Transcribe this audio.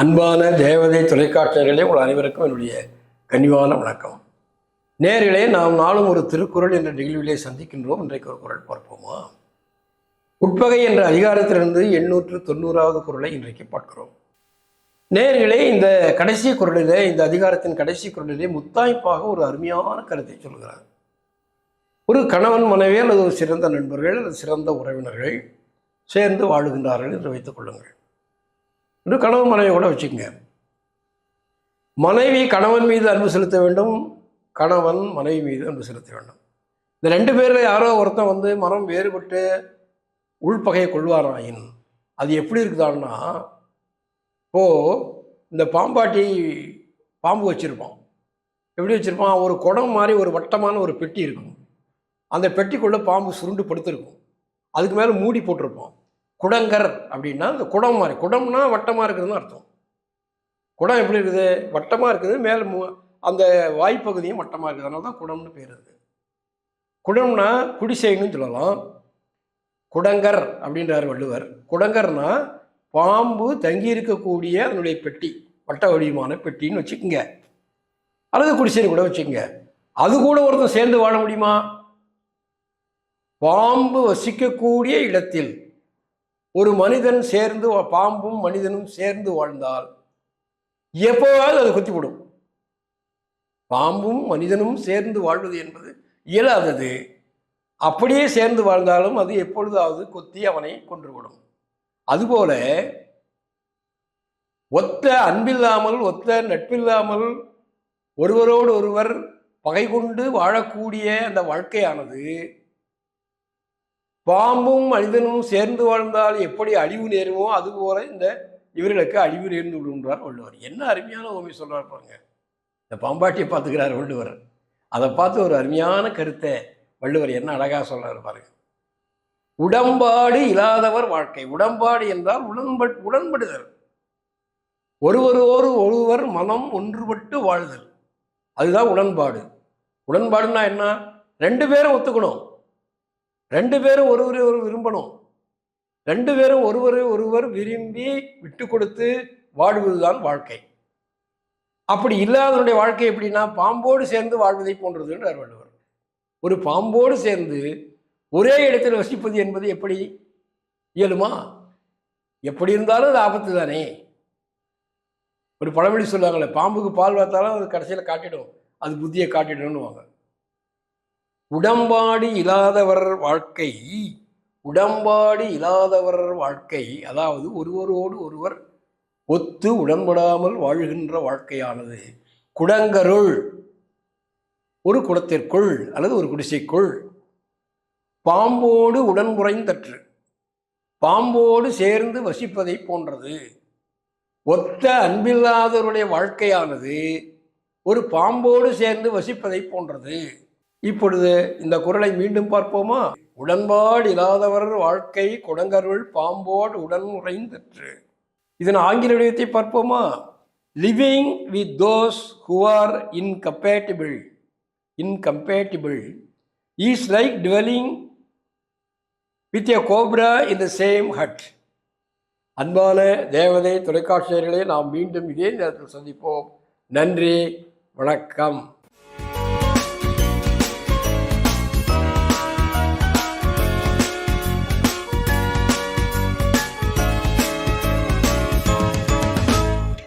அன்பான தேவதை தொலைக்காட்சியர்களே உங்கள் அனைவருக்கும் என்னுடைய கனிவான வணக்கம். நேரிலே நாம் நாளும் ஒரு திருக்குறள் என்ற நிகழ்விலே சந்திக்கின்றோம். இன்றைக்கு ஒரு குறள் பார்ப்போமா? உட்பகை என்ற அதிகாரத்திலிருந்து எண்ணூற்று தொண்ணூறாவது குரலை இன்றைக்கு பார்க்கிறோம். நேர்களே இந்த கடைசி குறளிலே இந்த அதிகாரத்தின் கடைசி குறளிலே முத்தாய்ப்பாக ஒரு அருமையான கருத்தை சொல்கிறார். ஒரு கணவன் மனைவி அல்லது ஒரு சிறந்த நண்பர்கள் அல்லது சிறந்த உறவினர்கள் சேர்ந்து வாழுகின்றார்கள் என்று வைத்துக் கொள்ளுங்கள். என்று கணவன் மனைவி கூட வச்சுக்கோங்க. மனைவி கணவன் மீது அன்பு செலுத்த வேண்டும் கணவன் மனைவி மீது அன்பு செலுத்த வேண்டும். இந்த ரெண்டு பேரில் யாரோ ஒருத்தன் வந்து மனம் வேறுபட்டு உள்பகையை கொள்வாராயின் அது எப்படி இருக்குதான்னா இப்போது இந்த பாம்பாட்டி பாம்பு வச்சுருப்பான். எப்படி வச்சுருப்பான்? ஒரு குடம் மாதிரி ஒரு வட்டமான ஒரு பெட்டி இருக்கும். அந்த பெட்டிக்குள்ளே பாம்பு சுருண்டு படுத்திருக்கும். அதுக்கு மேலே மூடி போட்டிருப்பான். குடங்கர் அப்படின்னா அந்த குடம் மாதிரி. குடம்னா வட்டமாக இருக்குதுன்னு அர்த்தம். குடம் எப்படி இருக்குது? வட்டமாக இருக்குது மேலே அந்த வாய்ப்பகுதியும் வட்டமாக இருக்குது. அதனால தான் குடம்னு பேர் இருக்குது குடம்னா குடிசைன்னு சொல்லலாம். குடங்கர் அப்படின்றார் வள்ளுவர். குடங்கர்னா பாம்பு தங்கி இருக்கக்கூடிய அதனுடைய பெட்டி வட்ட வடிவமான பெட்டின்னு வச்சுக்கோங்க. அல்லது குடிசைன்னு கூட வச்சுக்கோங்க. அது கூட ஒருத்தன் சேர்ந்து வாழ முடியுமா? பாம்பு வசிக்கக்கூடிய இடத்தில் ஒரு மனிதன் சேர்ந்து வா- பாம்பும் மனிதனும் சேர்ந்து வாழ்ந்தால் எப்போவாவது அது குத்திவிடும். பாம்பும் மனிதனும் சேர்ந்து வாழ்வது என்பது இயலாதது. அப்படியே சேர்ந்து வாழ்ந்தாலும் அது எப்பொழுதாவது கொத்தி அவனை கொன்றுவிடும். அதுபோல ஒத்த அன்பில்லாமல் ஒத்த நட்பில்லாமல் ஒருவரோடு ஒருவர் பகை கொண்டு வாழக்கூடிய அந்த வாழ்க்கையானது பாம்பும் மனிதனும் சேர்ந்து வாழ்ந்தால் எப்படி அழிவு நேருமோ அதுபோல இந்த இவர்களுக்கு அழிவு நேர்ந்து விடுன்றார் வள்ளுவர். என்ன அருமையான உண்மை சொல்கிறார் பாருங்க. இந்த பாம்பாட்டியை பார்த்துக்கிறார் வள்ளுவர். அதை பார்த்து ஒரு அருமையான கருத்தை வள்ளுவர் என்ன அழகாக சொல்கிறார் பாருங்க. உடம்பாடு இல்லாதவர் வாழ்க்கை. உடம்பாடு என்றால் உடன்பட் உடன்படுதல். ஒருவரோடு ஒருவர் மனம் ஒன்றுபட்டு வாழுதல். அதுதான் உடன்பாடு. உடன்பாடுன்னா என்ன? ரெண்டு பேரும் ஒத்துக்கணும். ரெண்டு பேரும் ஒருவரை ஒரு விரும்பணும். ரெண்டு பேரும் ஒருவரை ஒருவர் விரும்பி விட்டு கொடுத்து வாழ்வதுதான் வாழ்க்கை. அப்படி இல்லாதவனுடைய வாழ்க்கை எப்படின்னா பாம்போடு சேர்ந்து வாழ்வதை போன்றதுன்றார் வள்ளுவர். ஒரு பாம்போடு சேர்ந்து ஒரே இடத்தில் வசிப்பது என்பது எப்படி இயலுமா? எப்படி இருந்தாலும் அது ஆபத்து தானே? ஒரு பழமொழி சொல்லுவாங்களே பாம்புக்கு பால் பார்த்தாலும் அது கடைசியில் காட்டிடும். அது புத்தியை காட்டிடும்னுவாங்க. உடம்பாடு இல்லாதவர் வாழ்க்கை உடம்பாடு இல்லாதவர் வாழ்க்கை அதாவது ஒருவரோடு ஒருவர் ஒத்து உடன்படாமல் வாழ்கின்ற வாழ்க்கையானது. குடங்கருள் ஒரு குடத்திற்குள் அல்லது ஒரு குடிசைக்குள். பாம்போடு உடன்புறைந்தற்று பாம்போடு சேர்ந்து வசிப்பதை போன்றது. ஒத்த அன்பில்லாதவருடைய வாழ்க்கையானது ஒரு பாம்போடு சேர்ந்து வசிப்பதை போன்றது. இப்பொழுது இந்த குறளை மீண்டும் பார்ப்போமா? உடன்பாடு இல்லாதவர் வாழ்க்கை குடங்கருள் பாம்போடு உடன் உறைந்தற்று. இதன் ஆங்கில விடயத்தை பார்ப்போமா? Living with those who are incompatible incompatible is like dwelling with a cobra in the same hut அன்பான தேவதை தொலைக்காட்சியர்களே நாம் மீண்டும் இதே நேரத்தில் சந்திப்போம். நன்றி வணக்கம்.